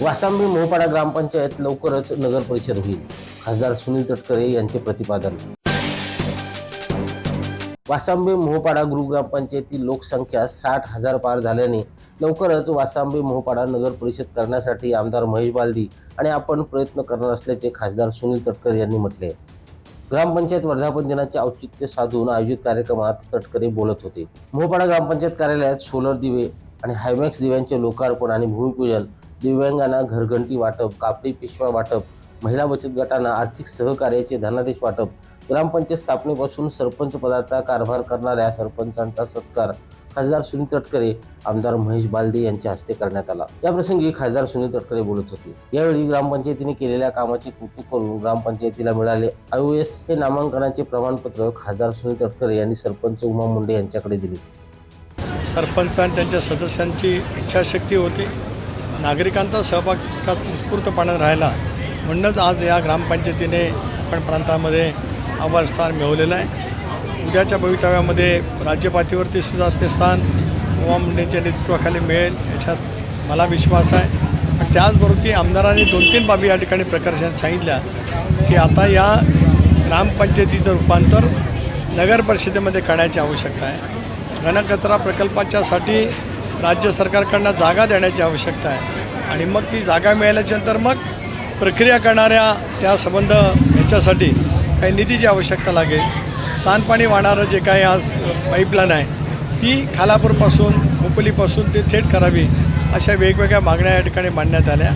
वासांबी मोहपाडा ग्रामपंचायत लवकरच नगर परिषद होईल. खासदार सुनील तटकरे यांचे प्रतिपादन. वासांबे मोहपाडा गृह ग्रामपंचायती लोकसंख्या साठ हजार पार झाल्याने लवकरच वासांबे मोहपाडा नगर परिषद करण्यासाठी आमदार महेश बालदी आणि आपण प्रयत्न करणार असल्याचे खासदार सुनील तटकरे यांनी म्हटले. ग्रामपंचायत वर्धापन दिनाचे औचित्य साधून आयोजित कार्यक्रमात तटकरे बोलत होते. मोहपाडा ग्रामपंचायत कार्यालयात सोलर दिवे आणि हायमॅक्स दिव्यांचे लोकार्पण आणि भूमिपूजन दिव्यांगांना घरघंटी वाटप कापडी पिशव्या वाटप महिला बचत गटांना आर्थिक सहकार्याचे धनादेश वाटप ग्रामपंचायत स्थापनेपासून सरपंच पदाचा कारभार करणाऱ्या सरपंचांचा सत्कार खासदार सुनील तटकरे आमदार महेश बालदे यांच्या हस्ते करण्यात आला. याप्रसंगी खासदार सुनील तटकरे बोलत होते. यावेळी ग्रामपंचायतीने केलेल्या कामाचे कौतुक करून ग्रामपंचायतीला मिळाले आयओएस हे नामांकनाचे प्रमाणपत्र खासदार सुनील तटकरे यांनी सरपंच उमा मुंडे यांच्याकडे दिले. सरपंच आणि त्यांच्या सदस्यांची इच्छाशक्ती होती. नागरिकांचा सहभाग तितकाच उत्स्फूर्तपणे राहिला. म्हणूनच आज या ग्रामपंचायतीने कोकण प्रांतामध्ये आभारस्थान मिळवलेलं आहे. उद्याच्या भवितव्यामध्ये राज्यपातळीवरती सुद्धा ते स्थान उमा मुंडेंच्या नेतृत्वाखाली मिळेल याच्यात मला विश्वास आहे. पण त्याचबरोबर ती आमदारांनी दोन तीन बाबी या ठिकाणी प्रकर्षाने सांगितल्या की आता या ग्रामपंचायतीचं रूपांतर नगर परिषदेमध्ये करण्याची आवश्यकता आहे. घनकचरा प्रकल्पाच्यासाठी राज्य सरकारकडनं जागा देण्याची आवश्यकता आहे. आणि मग ती जागा मिळाल्याच्यानंतर मग प्रक्रिया करणाऱ्या त्या संबंध याच्यासाठी काही निधीची आवश्यकता लागेल. सांडपाणी वाहणारं जे काही आज पाईपलाईन आहे ती खालापूरपासून खोपोलीपासून ते थेट करावी अशा वेगवेगळ्या मागण्या या ठिकाणी मांडण्यात आल्या.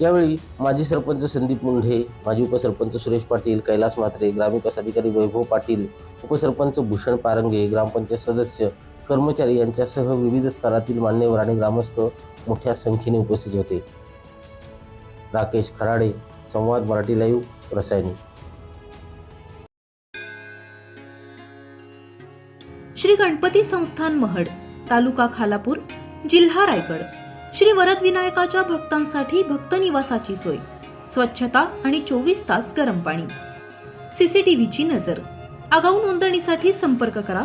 यावेळी माजी सरपंच संदीप मुंढे माजी उपसरपंच सुरेश पाटील कैलास मात्रे ग्रामविकास अधिकारी वैभव पाटील उपसरपंच भूषण पारंगे ग्रामपंचायत सदस्य कर्मचारी यांच्यासह विविध स्तरातील मान्यवर आणि ग्रामस्थ मोठ्या संख्येने उपस्थित होते. राकेश खराडे संवाद मराठी लाईव्ह रसायनी. श्री गणपती संस्थान महड तालुका खालापूर जिल्हा रायगड. श्री वरद विनायकाच्या भक्तांसाठी भक्त निवासाची सोय स्वच्छता आणि चोवीस तास गरम पाणी. सीसीटीव्हीची नजर. आगाऊ नोंदणीसाठी संपर्क करा